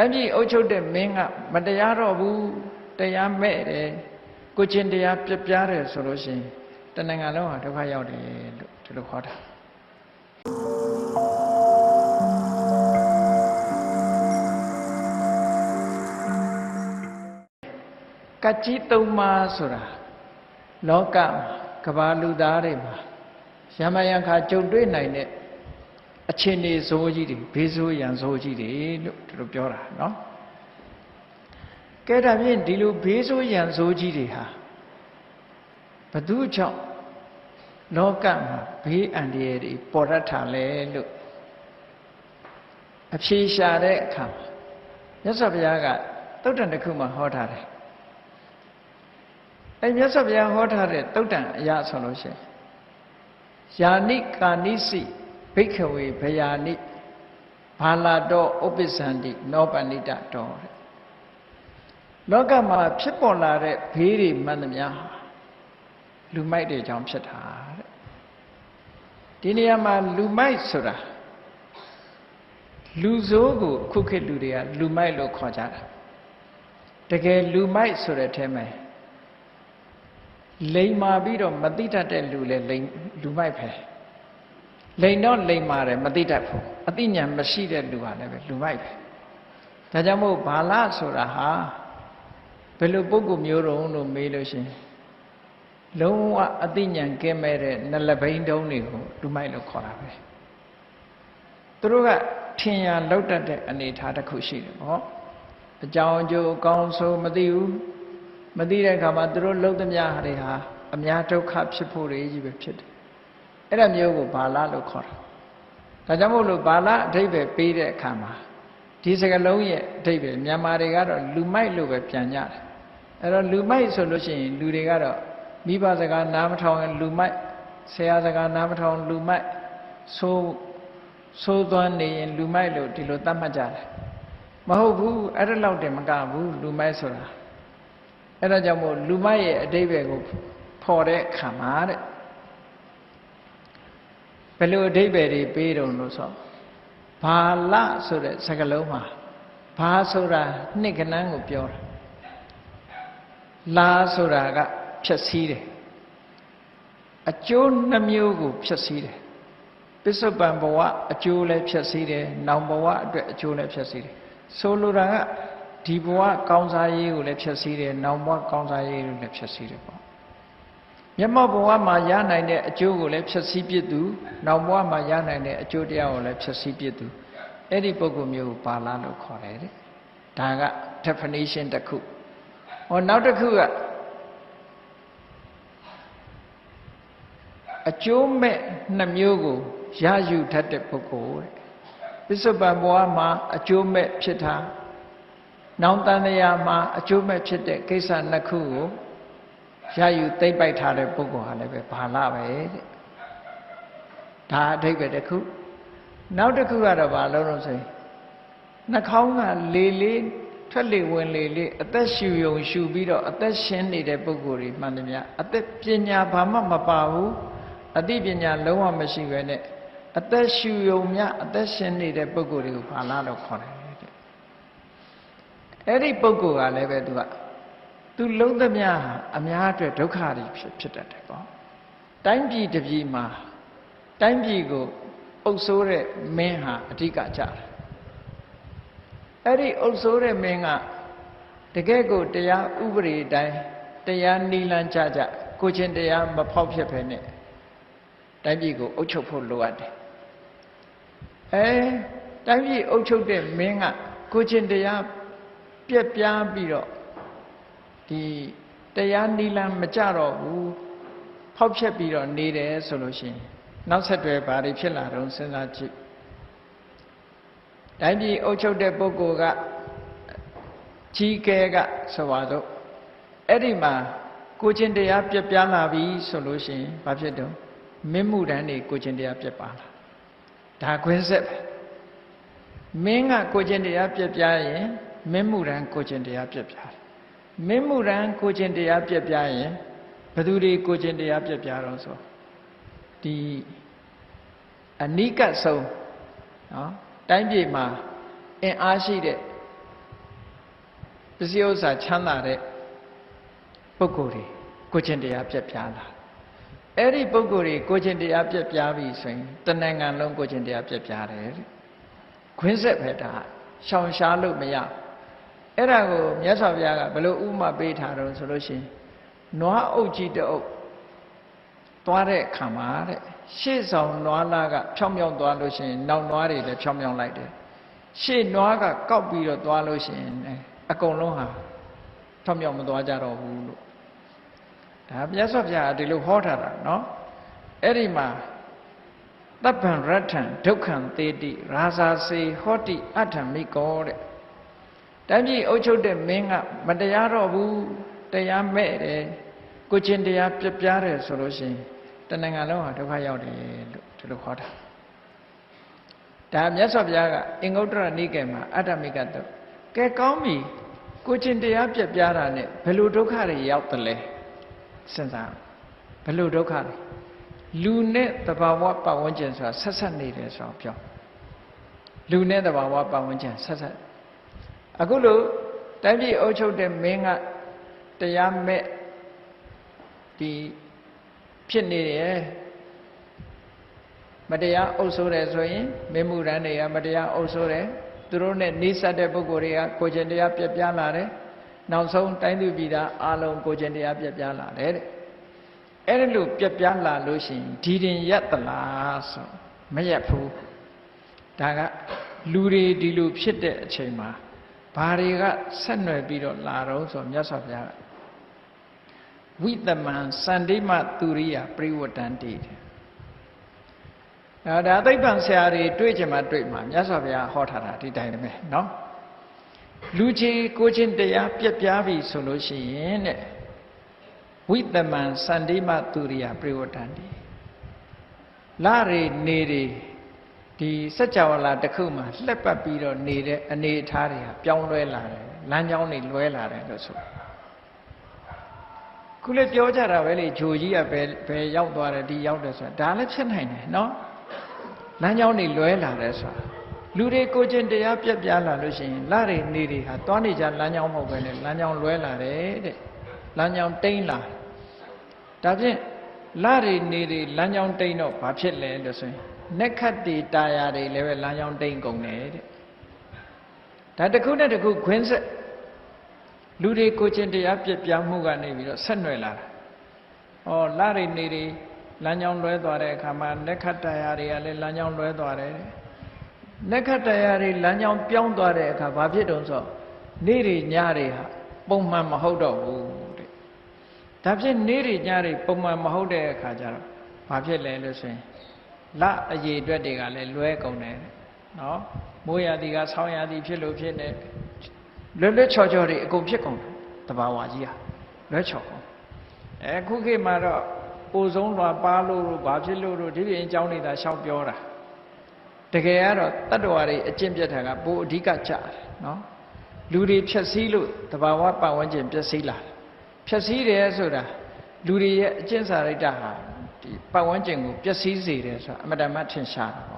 တိုင်းပြည်အုပ်ချုပ်တဲ့မင်းကမတရားတော့ဘူးတရားမဲ့တယ်ကိုချင်းတရားပြပြားတယ်ဆိုလို့ရှိရင်တဏ္ဍာလုံးဟာဒုက္ခရောက်တယ်လို့ဒီလိုခေါ်တာကကြီးသုံးပါးဆိုတာလောကမှာကဘာလူသားတွေမှာရမယံခါကြုံတွေ့နိုင်တဲ့ အချင်းနေဇိုးကြီးတွေဘေးဇိုးရန်ဇိုးကြီးတွေလို့သူတို့ပြောတာနော်ကဲဒါဖြင့်ဒီလိုဘေးဆိုးရန်ဆိုးကြီးတွေဟာဘသူကြောင့်လောကမှာဘေးအန္တရာယ်တွေပေါ်ရတာလဲလို့အဖြေရှာတဲ့အခါမှာမြတ်စွာဘုရားကတုတ်တန်တစ်ခုမှဟောထားတယ်အဲမြတ်စွာဘုရားဟောထားတဲ့တုတ်တန်အရာဆိုလို့ရှိရင်ယာနိကာနိစီ ခဝေဗယာနိဘာလာတော်ဥပ္ပစ္စန္တိနောပဏိတတော်တဲ့လောကမှာဖြစ်ပေါ်လာတဲ့ဘေးတွေမှန်သမျှလူမိုက်တွေကြောင့်ဖြစ်တာတဲ့ဒီနေရာမှာလူမိုက်ဆိုတာလူဆိုးကိုခုခေတ်လူတွေကလူမိုက်လို့ခေါ်ကြတာတကယ်လူမိုက်ဆိုတဲ့အဲမှာလိန်မာပြီးတော့မသိတတ်တဲ့လူလဲလိန်လူမိုက်ပဲ လိန်တော့လိန်မာတယ်မသိတတ်ဘူးအသိဉာဏ်မရှိတဲ့လူဟာလည်းပဲလူမိုက်ပဲဒါကြောင့်မို့ဘာလဆိုတာဟာဘယ်လိုပုဂ္ဂိုလ်မျိုးတုံးလို့မေးလို့ရှိရင်လုံးဝအသိဉာဏ်ကင်းမဲ့တဲ့နလဘိန်းတုံးတွေကိုလူမိုက်လို့ခေါ်တာပဲသူတို့ကထင်ရလောက်တတ်တဲ့အနေအထားတစ်ခုရှိတယ်ပေါ့အကြောင်းအကျိုးအကောင်းဆုံးမသိဘူးမသိတဲ့အခါမှာသူတို့လှုပ်သမျှဟာတွေဟာအများဒုက္ခဖြစ်ဖို့တွေကြီးပဲဖြစ်တယ် အဲ့ဒါမျိုးကိုဘာလလို့ခေါ်တာဒါကြောင့်မို့လို့ဘာလအဓိပ္ပာယ်ပေးတဲ့အခါမှာဒီစကလုံးရဲ့အဓိပ္ပာယ်မြန်မာတွေကတော့လူမိုက်လို့ပဲပြန်ကြတယ်အဲ့တော့လူမိုက်ဆိုလို့ရှိရင်လူတွေကတော့မိဘစကားနားမထောင်ရင်လူမိုက်ဆရာစကားနားမထောင်လူမိုက်ဆိုးဆိုးသွမ်းနေရင်လူမိုက်လို့ဒီလိုသတ်မှတ်ကြတယ်မဟုတ်ဘူးအဲ့ဒါလောက်တင်မကဘူးလူမိုက်ဆိုတာအဲ့ဒါကြောင့်မို့လူမိုက်ရဲ့အတိပ္ပယ်ကိုဖော်တဲ့အခါမှာတဲ့ ဘယ်လိုအတိပ္ပယ်တွေပေးတုံလို့ဆိုဘာလဆိုတဲ့စကားလုံးမှာဘာဆိုတာနှစ်ကဏန်းကိုပြောတာလာဆိုတာကဖြည့်ဆည်းတယ်အကျိုးနှမျိုးကိုဖြည့်ဆည်းတယ်ပစ္စုပန်ဘဝအကျိုးလည်းဖြည့်ဆည်းတယ်နောင်ဘဝအတွက်အကျိုးလည်းဖြည့်ဆည်းတယ်ဆိုလိုတာကဒီဘဝကောင်းစားရေးကိုလည်းဖြည့်ဆည်းတယ်နောင်ဘဝကောင်းစားရေးကိုလည်းဖြည့်ဆည်းတယ်ပေါ့ မျက်မှောက်ဘဝမှာရနိုင်တဲ့အကျိုးကိုလည်းဖြည့်ဆည်းပြစ်သူနောင်ဘဝမှာရနိုင်တဲ့အကျိုးတရားကိုလည်းဖြည့်ဆည်းပြစ်သူအဲ့ဒီပုဂ္ဂိုလ်မျိုးကိုပါဠိလို့ခေါ်တယ်တဲ့ဒါက definition တစ်ခုဟောနောက်တစ်ခုကအကျိုးမဲ့နှမျိုးကိုရယူတတ်တဲ့ပုဂ္ဂိုလ်တဲ့ပစ္စုပန်ဘဝမှာအကျိုးမဲ့ဖြစ်တာနောင်တန်တရားမှာအကျိုးမဲ့ဖြစ်တဲ့ကိစ္စနှစ်ခုကို ရယူသိမ့်ပိုက်ထားတဲ့ပုဂ္ဂိုလ်ဟာလည်းပဲဘာလာပဲတဲ့ဒါအဓိပ္ပာယ်တစ်ခုနောက်တစ်ခုကတော့ဘာလို့လို့ဆိုရင်နှာခေါင်းကလေလေးထွက်လေဝင်လေလေးအသက်ရှူယုံရှူပြီးတော့အသက်ရှင်နေတဲ့ပုဂ္ဂိုလ်တွေမှန်တယ်များအသက်ပညာဘာမှမပါဘူးအသိပညာလုံးဝမရှိပဲနဲ့အသက်ရှူယုံမြအသက်ရှင်နေတဲ့ပုဂ္ဂိုလ်တွေကိုဘာလာလို့ခေါ်တယ်တဲ့အဲ့ဒီပုဂ္ဂိုလ်ကလည်းပဲသူက သူလုံးသမျှအများအတွက်ဒုက္ခတွေဖြစ်ဖြစ်တတ်တယ်ပေါ့တိုင်းပြည်တစ်ပြည်မှာတိုင်းပြည်ကိုအုပ်စိုးတဲ့မင်းဟာအဓိကကြတယ်အဲ့ဒီအုပ်စိုးတဲ့မင်းကတကယ့်ကိုတရားဥပဒေတိုင်းတရားနိလန်းကြကြကိုချင်းတရားမဖောက်ဖြစ်ဖ ೇನೆ တိုင်းပြည်ကိုအုပ်ချုပ်ဖို့လိုအပ်တယ်အဲတိုင်းပြည်အုပ်ချုပ်တဲ့မင်းကကိုချင်းတရားပြက်ပြားပြီးတော့ ဒီတရားနိလန်းမကြတော့ဘူးဖောက်ဖြက်ပြီးတော့နေတယ်ဆိုလို့ရှိရင်နောက်ဆက်တွဲဘာတွေဖြစ်လာတော့စဉ်းစားကြည့်တိုင်းပြည်အုပ်ချုပ်တဲ့ပုဂ္ဂိုလ်ကကြီးကဲကဆိုပါတော့အဲ့ဒီမှာကိုချင်းတရားပြက်ပြားလာပြီဆိုလို့ရှိရင်ဘာဖြစ်တော့မင်းမှုတန်းတွေကိုချင်းတရားပြက်ပါလားဒါခွင်းဆက်ပဲမင်းကကိုချင်းတရားပြက်ပြားရင်မင်းမှုတန်းကိုချင်းတရားပြက်ပြားတယ် မင်းမှုတန်းကိုချင်းတရားပြက်ပြားရင်ဘသူတွေကိုချင်းတရားပြက်ပြားတော့ဆိုဒီအနိကဆုံးနော်တိုင်းပြည်မှာအင်အားရှိတဲ့ပစ္စည်းဥစ္စာချမ်းသာတဲ့ပုဂ္ဂိုလ်တွေကိုချင်းတရားပြက်ပြားလာအဲ့ဒီပုဂ္ဂိုလ်တွေကိုချင်းတရားပြက်ပြားပြီဆိုရင်တဏ္ဍာလုံးကိုချင်းတရားပြက်ပြားတယ်တဲ့ခွင်းဆက်ပဲဒါရှောင်ရှားလို့မရ အဲ့ဒါကိုမြတ်စွာဘုရားကဘယ်လိုဥမာပေးထားတော့ဆိုလို့ရှိရင်နွားအုပ်ကြီးတအုပ်သွားတဲ့အခါမှာတဲ့ရှေ့ဆောင်နွားလားကဖြောင်းဖြောင်းသွားလို့ရှိရင်နောက်နွားတွေလည်းဖြောင်းဖြောင်းလိုက်တယ်ရှေ့နွားကကောက်ပြီးတော့သွားလို့ရှိရင်အကုန်လုံးဟာဖြောင်းဖြောင်းမသွားကြတော့ဘူးလို့ဒါမြတ်စွာဘုရားကဒီလိုဟောထားတာနော်အဲ့ဒီမှာတပ်ပံရထံဒုက္ခံသေတိရာဇာစေဟောတိအဋ္ဌမိကောတဲ့ တိုင်းပြည်အုပ်ချုပ်တဲ့မင်းကမတရားတော့ဘူးတရားမဲ့တယ်ကိုချင်းတရားပြပြားတယ်ဆိုလို့ရှိရင်တဏ္ဍာလုံးဟာဒုက္ခရောက်တယ်လို့ဒီလိုခေါ်တာဒါမြတ်စွာဘုရားကအင်္ဂုတ္တရနိကေမှာအတ္တမိကတုကဲကောင်းပြီကိုချင်းတရားပြပြားတာနဲ့ဘယ်လိုဒုက္ခတွေရောက်တယ်လဲစဉ်းစားဘယ်လိုဒုက္ခတွေလူနဲ့တဘာဝပတ်ဝန်းကျင်ဆိုတာဆက်ဆက်နေတယ်ဆိုတော့ပြောလူနဲ့တဘာဝပတ်ဝန်းကျင်ဆက်ဆက် အခုလို့တိုင်းပြည်အုပ်ချုပ်တဲ့မင်းကတရားမဲ့ဒီဖြစ်နေတယ်မတရားအုပ်ဆိုးတယ်ဆိုရင်မင်းမှုရန်တွေကမတရားအုပ်ဆိုးတယ်သူတို့နဲ့နှိစက်တဲ့ပုဂ္ဂိုလ်တွေကကိုကျင်တရားပြက်ပြားလာတယ်နောက်ဆုံးတိုင်းသူပြည်သားအလုံးကိုကျင်တရားပြက်ပြားလာတယ်တဲ့အဲ့ဒီလိုပြက်ပြားလာလို့ရှိရင်ဒီတင်ရက်သလားဆိုမရက်ဘူးဒါကလူတွေဒီလိုဖြစ်တဲ့အချိန်မှာ ဘာတွေကဆက်နွယ်ပြီးတော့လာတော့ဆိုမြတ်စွာဘုရားကဝိတမံစန္တိမသူရိယပရိဝတ္တန်တိတဲ့အဲဒါသိပ္ပံဆရာတွေတွေ့ချင်မှတွေ့မှာမြတ်စွာဘုရားဟောထားတာဒီတိုင်းပဲเนาะလူကြီးကိုချင်းတရားပြက်ပြားပြီဆိုလို့ရှိရင်တဲ့ဝိတမံစန္တိမသူရိယပရိဝတ္တန်တိလာရီနေရီ ဒီစัจ java လာတစ်ခုမှာလှက်ပတ်ပြီးတော့နေတဲ့အနေအထားတွေဟာပြောင်းလဲလာတယ်လမ်းကြောင်းတွေလွဲလာတယ်လို့ဆိုခုလည်းပြောကြတာပဲလေဂျိုကြီးကဘယ်ဘယ်ရောက်သွားတယ်ဒီရောက်တယ်ဆိုတာဒါလည်းဖြစ်နိုင်တယ်နော်လမ်းကြောင်းတွေလွဲလာတယ်ဆိုတာလူတွေကိုချင်းတရားပြက်ပြားလာလို့ရှိရင်လာတွေနေတွေဟာသွားနေကြလမ်းကြောင်းမဟုတ်ပဲလေလမ်းကြောင်းလွဲလာတယ်တဲ့လမ်းကြောင်းတိမ့်လာဒါဖြင့်လာတွေနေတွေလမ်းကြောင်းတိမ့်တော့ဘာဖြစ်လဲလို့ဆိုရင် နက်ခတ်တီတာယာတွေလည်းပဲလမ်းကြောင်းတိမ့်ကုန်တယ်တဲ့ဒါတစ်ခုနဲ့တစ်ခုခွင်းဆက်လူတွေကိုချင်းတရားပြက်ပြားမှုကနေပြီးတော့ဆက်နွယ်လာတာဩလာရိနေတွေလမ်းကြောင်းလွဲသွားတဲ့အခါမှာနက်ခတ်တာယာတွေကလည်းလမ်းကြောင်းလွဲသွားတယ်နက်ခတ်တာယာတွေလမ်းကြောင်းပြောင်းသွားတဲ့အခါဘာဖြစ်တုံးဆိုနေ့တွေညတွေဟာပုံမှန်မဟုတ်တော့ဘူးတဲ့ဒါဖြင့်နေ့တွေညတွေပုံမှန်မဟုတ်တဲ့အခါကျတော့ဘာဖြစ်လဲလို့ဆိုရင် လအရေးအတွက်တွေကလည်းလွဲကုန်တယ်နော်မိုးရာသီကဆောင်းရာသီဖြစ်လို့ဖြစ်နေလွတ်လွတ်ချော်ချော်တွေအကုန်ဖြစ်ကုန်တယ်တဘာဝကြီးဟာလွဲချော်ကုန်အဲခုခေတ်မှာတော့ပိုဆုံးလွာပါလို့လို့ဘာဖြစ်လို့လို့ဒီပြင်အကြောင်းနေတာရှောက်ပြောတာတကယ်ကတော့တတ္တဝါတွေအကျင့်ပြတ်တာကပိုအဓိကကြတယ်နော်လူတွေဖြက်စီးလို့တဘာဝပတ်ဝန်းကျင်ပျက်စီးလာတယ်ဖြက်စီးတယ်ဆိုတာလူတွေရဲ့အကျင့်စာရိတ္တဟာ ဒီပတ်ဝန်းကျင်ကိုပျက်စီးစေတယ်ဆိုတာအမတ္တမထင်ရှားတာပေါ့